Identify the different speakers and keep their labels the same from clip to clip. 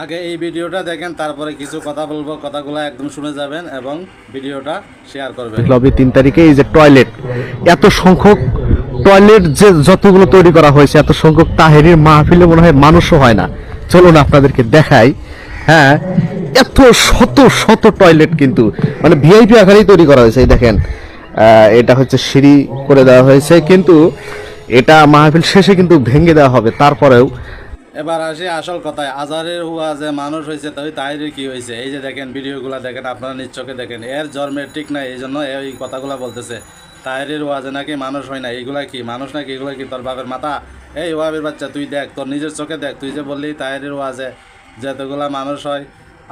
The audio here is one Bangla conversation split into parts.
Speaker 1: আগে এই ভিডিওটা দেখেন, তারপরে কিছু কথা বলব, কথাগুলো একদম শুনে যাবেন এবং ভিডিওটা শেয়ার করবেন।
Speaker 2: বিপ্লবী তিন তারিখে এই যে টয়লেট এত সংখ্যক টয়লেট যে যতগুলো তৈরি করা হয়েছে, এত সংখ্যক তাহেরির মাহফিলে মনে হয় মানুষও হয় না। চলুন আপনাদেরকে দেখাই হ্যাঁ এত শত শত টয়লেট কিন্তু মানে ভিআইপি আকারেই তৈরি করা হয়েছে, এই দেখেন। এটা হচ্ছে সিঁড়ি করে দেওয়া হয়েছে, কিন্তু এটা মাহফিল শেষে কিন্তু ভেঙে দেওয়া হবে, তারপরেও
Speaker 1: এবার আসি আসল কথায়। আজারের হুয়া যে মানুষ হয়েছে তাই তাহিরের কি হয়েছে এই যে দেখেন, ভিডিওগুলো দেখেন, আপনারা নিজ চোখে দেখেন। এর জন্মের ঠিক নাই এই জন্য এই কথাগুলো বলতেছে। তাহিরের ওয়াজে নাকি মানুষ হয় না এইগুলা কি? মানুষ নাকি এগুলো কি তোর বাপের মাথা এই ওয়াবের বাচ্চা, তুই দেখ, তোর নিজের চোখে দেখ। তুই যে বললি তাহিরের ওয়াজে যতগুলা মানুষ হয়,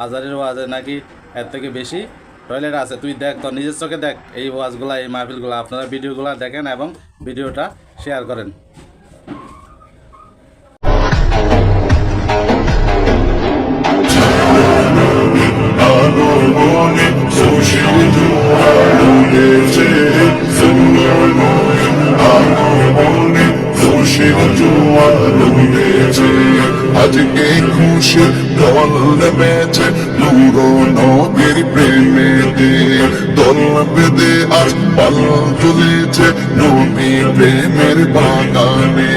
Speaker 1: আজারের ওয়াজে নাকি এর থেকে বেশি টয়লেট আছে। তুই দেখ, তোর নিজের চোখে দেখ, এই ওয়াজগুলা এই মাহফিলগুলো। আপনারা ভিডিওগুলো দেখেন এবং ভিডিওটা শেয়ার করেন।
Speaker 3: আজকে খুশি দল নেমেছে নুরো নবীর প্রেমেতে দল বেদে আজ পাল তুলেছে নবী প্রেমের বাগানে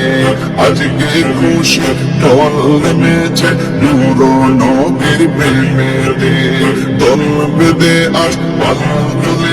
Speaker 3: আজকে খুশি দল নেমেছে নুরো নবীর প্রেমেতে দল বেদে আজ পাল তুলেছে